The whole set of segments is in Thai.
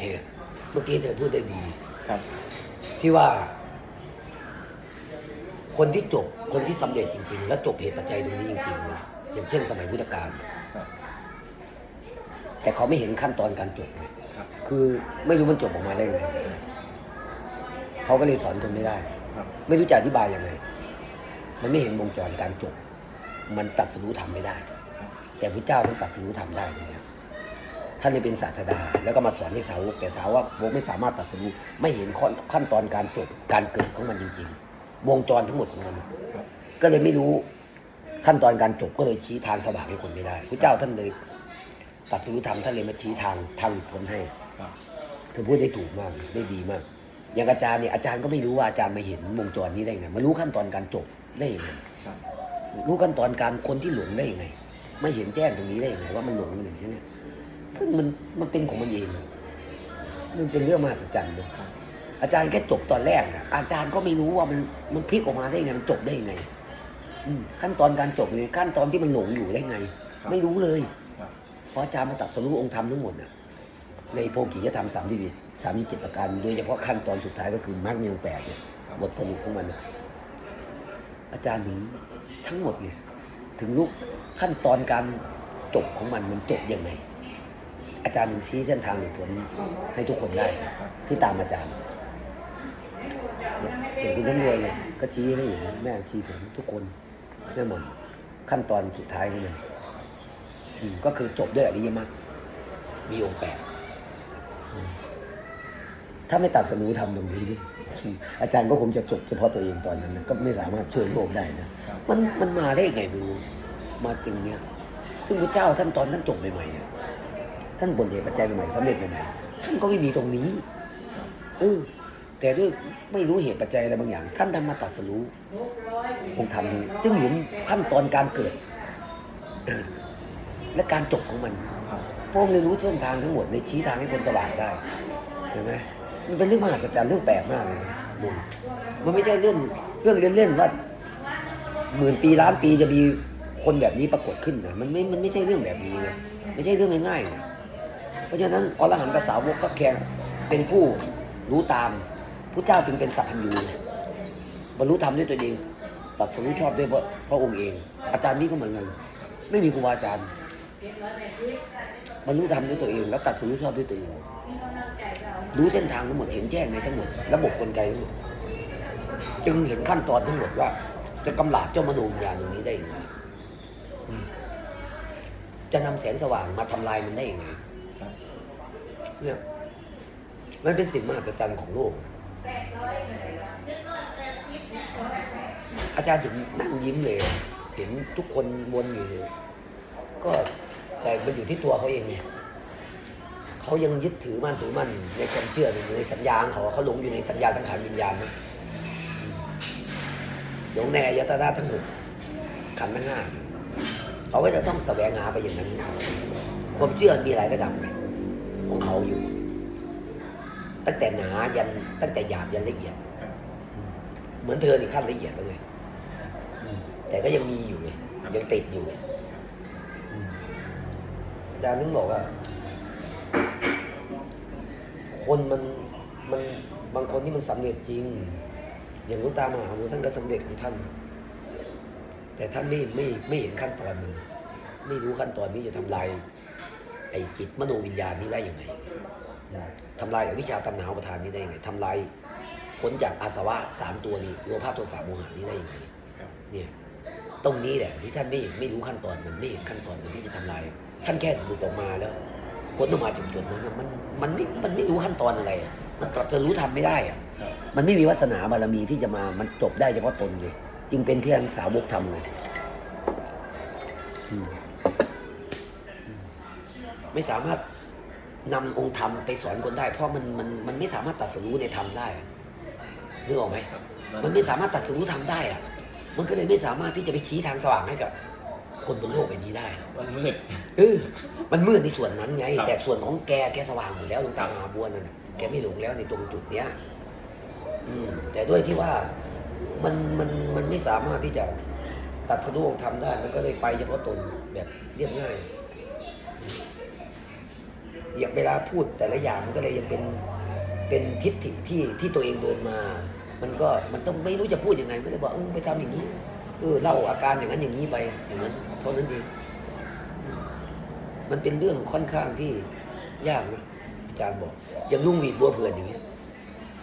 เคเมื่อกี้เธอพูดได้ดีครับ ที่ว่า คนที่จบคนที่สำเร็จจริง ๆ และจบเหตุปัจจัยตรงนี้จริงๆนะอย่างเช่นสมัยพุทธกาลครับแต่เขาไม่เห็นขั้นตอนการจบไงครับคือไม่รู้มันจบออกมาได้ไงเขาก็เลยสอนคนไม่ได้ครับไม่รู้จะอธิบายยังไง มันไม่เห็นวงจรการจบ มันตัดสรู้ทำไม่ได้ แต่พระเจ้าท่านตัดสรู้ทำได้ตรงเนี้ย ท่านเลยเป็นศาสดา แล้วก็มาสอนให้สาวกแต่สาวกไม่สามารถตัดสรู้ไม่เห็นขั้นขั้นตอนการจบการเกิดของมันจริง ๆ วงจรทั้งหมดของมันก็เลยไม่รู้ขั้นตอนการจบก็เลยชี้ทางสว่างให้คนไม่ได้พระเจ้าท่านเลยตัดสรู้ธรรมท่านเลยมาชี้ทางทางหลุดพ้นให้เธอพูดได้ถูกมากได้ดีมาก อย่างอาจารย์เนี่ยอาจารย์ก็ไม่รู้ว่าอาจารย์มาเห็นวงจรนี้ได้ไงมารู้ขั้นตอนการจบได้ยังไงรู้ขั้นตอนการคนที่หลงได้ยังไง ไม่เห็นแจ้งตรงนี้ได้ยังไงว่ามันหลงมันอย่างนี้เนี่ย ซึ่งมันมันเป็นของมันเอง มันเป็นเรื่องมหัศจรรย์เลยอาจารย์แค่จบตอนแรกนะอาจารย์ก็ไม่รู้ว่ามันมันพลิกออกมาได้ยังไงมันจบได้ยังไงอืมขั้นตอนการจบเนี่ยขั้นตอนที่มันหลงอยู่ได้ไง ไม่รู้เลยครับเพราะอาจารย์มาตัดสรุปองค์ธรรมทั้งหมดน่ะ ในโพกิยธรรมสามที่สามที่เจ็ดประการโดยเฉพาะขั้นตอนสุดท้ายก็คือมรรคมีองค์แปดเนี่ยบทสรุปของมันน่ะอาจารย์ถึงทั้งหมดไงถึงลูกขั้นตอนการจบของมันมันจบยังไง อาจารย์ถึงชี้เส้นทางหลุดพ้นให้ทุกคนได้นะที่ตามอาจารย์เนี่ยอย่างคุณสำรวยเนี่ยก็ชี้ให้เห็นแม่ชี้ผมทุกคนแม่หมดขั้นตอนสุดท้ายของมันอืมก็คือจบด้วยอริยมรรคมีองค์แปดอืมถ้าไม่ตัดสรู้ทำตรงนี้อาจารย์ก็คงจะจบเฉพาะตัวเองตอนนั้นนะก็ไม่สามารถช่วยโลกได้นะมันมันมาได้ไงไม่รู้มาตึงเนี้ยซึ่งพระเจ้าท่านตอนท่านจบใหม่ๆอะ ท่านบนเหตุปัจจัยใหม่สำเร็จใหม่ๆท่านก็ไม่มีตรงนี้เออแต่ด้วยไม่รู้เหตุปัจจัยอะไรบางอย่าง ท่านดันมาตัดสรู้องค์ธรรมนี้จึงเห็นขั้นตอนการเกิด และการจบของมันพระองค์เลยรู้เส้นทางทั้งหมดเลยชี้ทางให้คนสว่างได้เห็นไหมมันเป็นเรื่องมหัศจรรย์เรื่องแปลกมากเลยนะมันไม่ใช่เรื่องเรื่องเล่นๆว่าหมื่นปีล้านปีจะมีคนแบบนี้ปรากฏขึ้นนะมันไม่มันไม่ใช่เรื่องแบบนี้นะไม่ใช่เรื่องง่ายๆนะ เพราะฉะนั้นอรหันตสาวกก็แค่เป็นผู้รู้ตามพระเจ้าจึงเป็นสัพพัญญูบรรลุธรรมด้วยตัวเองตัดสรู้ชอบด้วยพระพระองค์เอง อาจารย์นี่ก็เหมือนกันไม่มีครูบาอาจารย์บรรลุธรรมด้วยตัวเอง แล้วตัดสรู้ชอบด้วยตัวเองรู้เส้นทางทั้งหมดเห็นแจ้งในทั้งหมด ระบบกลไกทั้งหมดจึงเห็นขั้นตอนทั้งหมดว่า จะกำลาบเจ้ามโนวิญญาณตรงนี้ได้ยังไงจะนำแสงสว่างมาทำลายมันได้ยังไงครับ เนี่ยมันเป็นสิ่งมหัศจรรย์ของโลก อาจารย์ถึงนั่งยิ้มเลย เห็นทุกคนวนอยู่ ก็แต่มันอยู่ที่ตัวเขาเองไงเขายังยึดถือมั่นถือมั่นในความเชื่อในสัญญาของเขาเขาหลงอยู่ในสัญญาสังขารวิญญาณนะหลงในอายตนะทั้งหกขันธ์ทั้งห้าเขาก็จะต้องแสวงหาไปอย่างนั้น ความเชื่อมีหลายระดับไงของเขาอยู่ ตั้งแต่หนายันตั้งแต่หยาบยันละเอียด เหมือนเธอนี่ขั้นละเอียดแล้วไงแต่ก็ยังมีอยู่ไงยังติดอยู่อืมอาจารย์นึกบอกว่า คนมันมันบางคนที่มันสำเร็จจริง อย่างหลูกตามหาบัวท่านก็สำเร็จของท่าน แต่ท่านไม่ไม่ไม่เห็นขั้นตอนมันไม่รู้ขั้นตอนนี้จะทำลาย ไอ้จิตมโนวิญญาณนี้ได้ยังไงอืมทำลายอวิชชาตัณหาอุปทานนี้ได้ยังไงทำลายพ้นจากอาสวะสามตัวนี้โลภะโทสะโมหะนี้ได้ยังไงครับเนี่ยตรงนี้แหละที่ท่านไม่ไม่รู้ขั้นตอนมันไม่เห็นขั้นตอนมันที่จะทำลาย ท่านแค่หลุดออกมาแล้วพ้นออกมาจากจุดนั้นนะมันมันไม่มันไม่รู้ขั้นตอนอะไรอะมันตรัสรู้ทำไม่ได้อะครับมันไม่มีวาสนาบารมีที่จะมามันจบได้เฉพาะตนไงจึงเป็นเพียงสาวกธรรมไงอืมอืม ไม่สามารถนำองค์ธรรมไปสอนคนได้ เพราะมันมันมันไม่สามารถตัดสรู้ในธรรมได้อะนึกออกไหมครับมันไม่สามารถตัดสรู้ธรรมได้อะมันก็เลยไม่สามารถที่จะไปชี้ทางสว่างให้กับคนบนโลกใบนี้ได้ มันมืดเออมันมืดในส่วนนั้นไงครับแต่ส่วนของแกแกสว่างหมดแล้วหลวงตามหาบัวนั่นน่ะแกไม่หลงแล้วในตรงจุดเนี้ยอืมแต่ด้วยที่ว่ามันมันมันไม่สามารถที่จะตัดสรู้องค์ธรรมได้ มันก็เลยไปเฉพาะตนแบบเรียบง่ายค อย่างเวลาพูดแต่ละอย่างมันก็เลยยังเป็นเป็นทิฏฐิที่ที่ตัวเองเดินมา มันก็มันต้องไม่รู้จะพูดยังไงก็เลยบอกเออไปทำอย่างนี้เออเล่าอาการอย่างนั้นอย่างนี้ไปอย่างนั้นเท่านั้นเองมันเป็นเรื่องค่อนข้างที่ยากนะอาจารย์บอกอย่างลุงหวีดบัวเผื่อนอย่างเงี้ย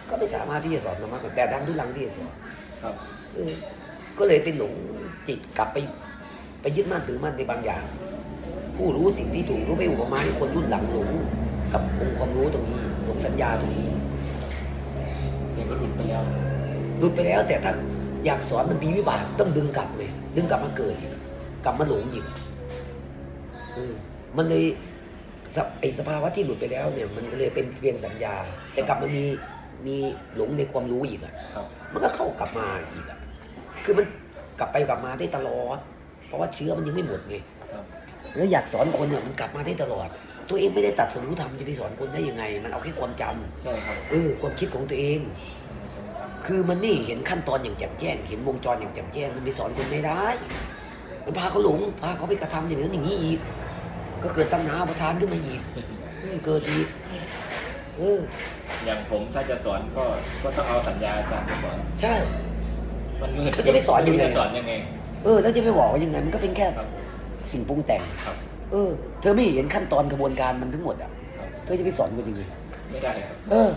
ก็ไม่สามารถที่จะสอนธรรมะแต่ดังทุลังที่จะสอนครับเออก็เลยไปหลงจิตกลับไป ไปยึดมั่นถือมั่นในบางอย่าง ผู้รู้สิ่งที่ถูกรู้ไปอุปมาให้คนรุ่นหลังหลงกับองค์ความรู้ตรงนี้หลงสัญญาตรงนี้เด็กก็หลุดไปแล้วหลุดไปแล้ว แต่ถ้าอยากสอนมันมีวิบากต้องดึงกลับเลย ดึงกลับมาเกิดอีกกลับมาหลงอีกเออมันเลยสภไอสภาวะที่หลุดไปแล้วเนี่ยมันเลยเป็นเพียงสัญญา แต่กลับมามีมีหลงในความรู้อีกอะครับมันก็เข้ากลับมาอีกอะคือมันกลับไปกลับมาได้ตลอด เพราะว่าเชื้อมันยังไม่หมดไงครับ แล้วอยากสอนคนเนี่ยมันกลับมาได้ตลอด ตัวเองไม่ได้ตัดสรู้ธรรมจะไปสอนคนได้ยังไง มันเอาแค่ความจำใช่ครับเออความคิดของตัวเอง คือมันนี่เห็นขั้นตอนอย่างแจ่มแจ้ง เห็นวงจรอย่างแจ่มแจ้ง มันไปสอนคนไม่ได้ มันพาเขาหลงพาเขาไปกระทำอย่างนั้นอย่างนี้อีก ก็เกิดตั้งหนาประทานขึ้นมาอีกอืมเกิดอีกเอออย่างผมถ้าจะสอนก็ก็ต้องเอาสัญญาอาจารย์ไปสอน ใช่ มันมืดแล้วจะไปสอนยังไงจะสอนยังไง เออ แล้วจะไปบอกว่ายังไงมันก็เป็นแค่ครับ สิ่งปรุงแต่งครับ เออ เธอไม่เห็นขั้นตอนกระบวนการมันทั้งหมดอะ ครับเธอจะไปสอนคนยังไงไม่ได้ครับเออ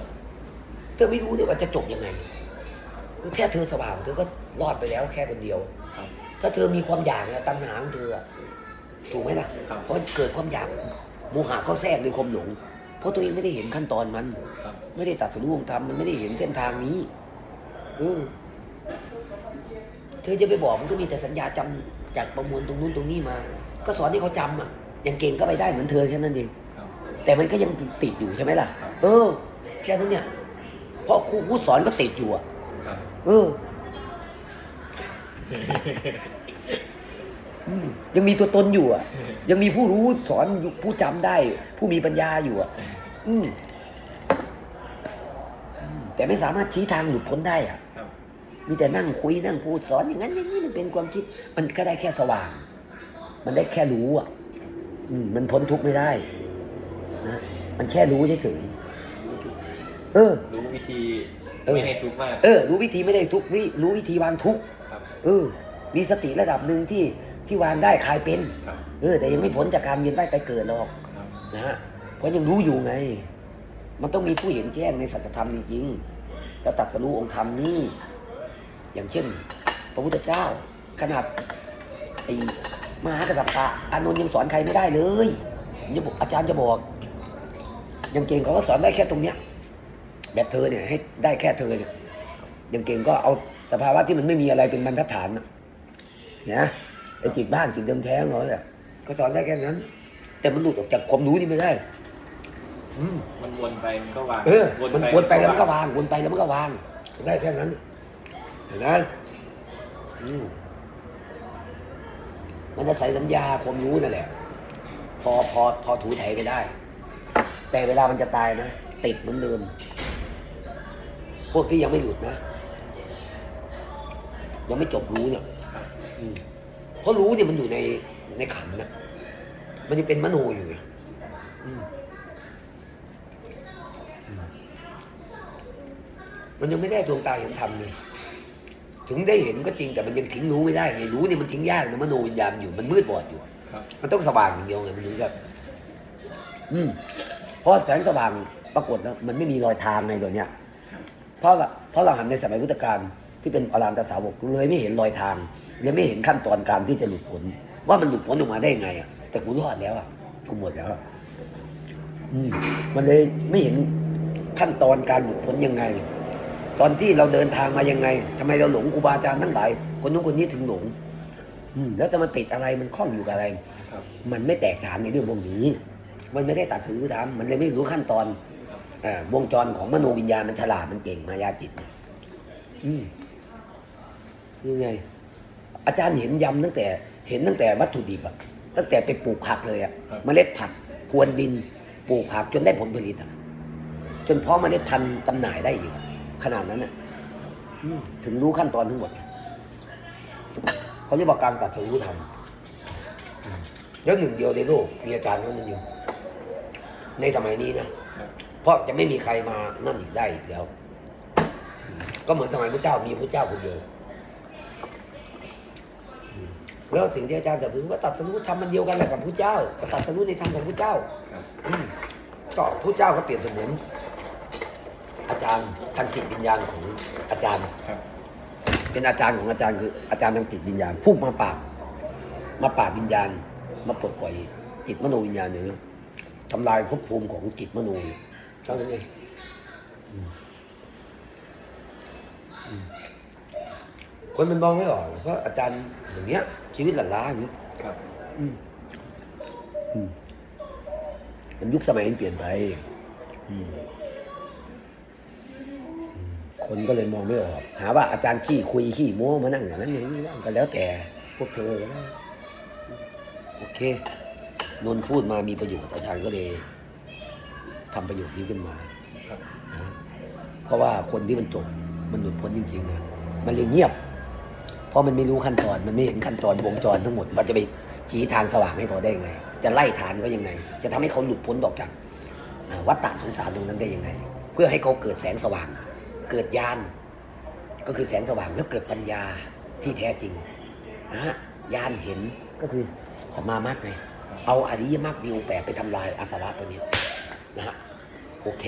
เธอไม่รู้ด้วยว่าจะจบยังไงแค่เธอสว่างเธอก็รอดไปแล้วแค่คนเดียว ครับ ถ้าเธอมีความอยากเนี่ยตัณหาของเธออะถูกไหมล่ะครับ เพราะเกิดความอยากโมหะเข้าแทรกด้วยความหลง เพราะตัวเองไม่ได้เห็นขั้นตอนมัน ครับ ไม่ได้ตัดสรู้องค์ธรรมมันไม่ได้เห็นเส้นทางนี้เออ เธอจะไปบอกมันก็มีแต่สัญญาจำจากประมวลตรงนู้นตรงนี้มา ก็สอนให้เขาจำอะอย่างเก่งก็ไปได้เหมือนเธอแค่นั้นเองครับแต่มันก็ยังติดอยู่ใช่ไหมล่ะครับเออ แค่นั้นเนี่ยเพราะครูผู้สอนก็ติดอยู่อะครับเอออืมยังมีตัวตนอยู่อะ ยังมีผู้รู้สอนอยู่ผู้จำได้ ผู้มีปัญญาอยู่อะอืมอืมแต่ไม่สามารถชี้ทางหลุดพ้นได้อะครับ มีแต่นั่งคุยนั่งพูดสอนอย่างนั้นอย่างนี้มันเป็นความคิด มันก็ได้แค่สว่าง มันได้แค่รู้อะอืมมันพ้นทุกข์ไม่ได้นะมันแค่รู้เฉยๆเออ รู้วิธีเออไม่ให้ทุกข์มากเออ รู้วิธีไม่ได้ทุกข์วิรู้วิธีวางทุกข์ครับเออ มีสติระดับหนึ่งที่ที่วางได้คลายเป็นครับเออ แต่ยังไม่พ้นจากการเวียนว่ายตายเกิดหรอกครับนะฮะเพราะยังรู้อยู่ไง มันต้องมีผู้เห็นแจ้งในสัจธรรมจริงๆแล้วตรัดสรู้องค์ธรรมนี่ อย่างเช่น พระพุทธเจ้า ขนาดไอ้มหากษัตริย์อานนท์ยังสอนใครไม่ได้เลยผมจะบอกอาจารย์จะบอกอย่างเก่งเขาก็สอนได้แค่ตรงเนี้ย แบบเธอเนี่ยให้ได้แค่เธอเนี่ยอย่างเก่งก็เอาสภาวะที่มันไม่มีอะไรเป็นบรรทัดฐานน่ะนะไอ้จิตบ้านจิตเดิมแท้ของเขาเนี่ยก็สอนได้แค่นั้น แต่มันหลุดออกจากความรู้นี่ไม่ได้อืมมันวนไปมันก็วางเออมันวนไปแล้วมันก็วางวนไปแล้วมันก็วางได้แค่นั้นเห็นไหมมมันจะใส่สัญญาความรู้นั่นแหละ พอพอพอถูไถไปได้ แต่เวลามันจะตายนะติดเหมือนเดิม พวกที่ยังไม่หลุดนะ ยังไม่จบรู้เนี่ยเพราะรู้เนี่ยมันอยู่ในในขันนะมันยังเป็นมโนอยู่มันยังไม่ได้ดวงตาเห็นธรรมเลย ถึงได้เห็นก็จริงแต่มันยังทิ้งรู้ไม่ได้ไงรู้เนี่ยมันทิ้งยากนะมโนวิญญาณอยู่มันมืดบอดอยู่ครับมันต้องสว่างอย่างเดียวไงมันถึงจะอืมเพราะแสงสว่างปรากฏแล้วมันไม่มีรอยทางในตัวเนี้ยเพราะละเพราะเราหันในสมัยพุทธกาลที่เป็นอรามตสาวกเลยไม่เห็นรอยทางเลยไม่เห็นขั้นตอนการที่จะหลุดพ้นว่ามันหลุดพ้นออกมาได้ยังไงอะแต่กูรอดแล้วอะกูหมดแล้วอะอืมมันเลยไม่เห็นขั้นตอนการหลุดพ้นยังไง ตอนที่เราเดินทางมายังไงทำไมเราหลงครูบาอาจารย์ทั้งหลาย คนนู้นคนนี้ถึงหลง อืมแล้วจะมาติดอะไรมันคล้องอยู่กับอะไรครับมันไม่แตกฉานในเรื่องพวกนี้ มันไม่ได้ตัดสินทำมันเลยไม่รู้ขั้นตอนอาวงจรของมโนวิญญาณมันฉลาดมันเก่งมายาจิตเนี่ยอืมยังไง อาจารย์เห็นยำตั้งแต่ เห็นตั้งแต่วัตถุดิบอะตั้งแต่ไปปลูกผักเลยอะครับเมล็ดผักพรวนดิน ปลูกผักจนได้ผลผลิตอะจนพร้อมเมล็ดพันธุ์จำหน่ายได้อีกอะ ขนาดนั้นอะอืมถึงรู้ขั้นตอนทั้งหมด เขาเรียกว่าการตัดสู้ธรรมแล้วหนึ่งเดียวในโลกมีอาจารย์เท่านั้นอยู่ ในสมัยนี้นะเพราะจะไม่มีใครมานั่นอีกได้อีกแล้ว ก็เหมือนสมัยพระเจ้ามีพระเจ้าคนเดียวอืมแล้วสิ่งที่อาจารย์ตรัสรู้ก็ตรัสรู้ทำมันเดียวกันแหละกับพระเจ้าก็ตรัสรู้ในทางของพระเจ้าครับอืมก็พระเจ้าก็เปรียบเสมือน จารย์ทางจิตวิญญาณของอาจารย์ ครับ เป็นอาจารย์ของอาจารย์คืออาจารย์ทางจิตวิญญาณผู้มาปราบมาปราบวิญญาณ มาปลดปล่อยจิตมโนวิญญาณหนึ่งทำลายภพภูมิของจิตมโนเท่านั้นเองอืมอืมคนมันมองไม่ออกเพราะอาจารย์อย่างเงี้ย ชีวิตหลั่นล้าอย่างเงี้ยครับ อืมอืมมันยุคสมัยมันเปลี่ยนไป อืมอืม คนก็เลยมองไม่ออก หาว่าอาจารย์ขี้คุยขี้โม้มานั่งอย่างนั้นอย่างนี้บ้างก็แล้วแต่พวกเธอก็ได้โอเคนนท์พูดมามีประโยชน์อาจารย์ก็เลยทำประโยชน์นี้ขึ้นมานะเพราะว่าคนที่มันจบมันหลุดพ้นจริงๆนะมันเลยเงียบ เพราะมันไม่รู้ขั้นตอนมันไม่เห็นขั้นตอนวงจรทั้งหมดมันจะไปชี้ทางสว่างให้เขาได้ยังไง จะไล่ฐานเขายังไง จะทำให้เขาหลุดพ้นออกจากวัฏฏะสงสารตรงนั้นได้ยังไง เพื่อให้เขาเกิดแสงสว่าง เกิดญาณก็คือแสงสว่างแล้วเกิดปัญญาที่แท้จริงนะฮะญาณเห็นก็คือสัมมามรรคไงเอาอริยมรรคมีองค์แปดไปทำลายอาสวะตัวนี้นะฮะโอเค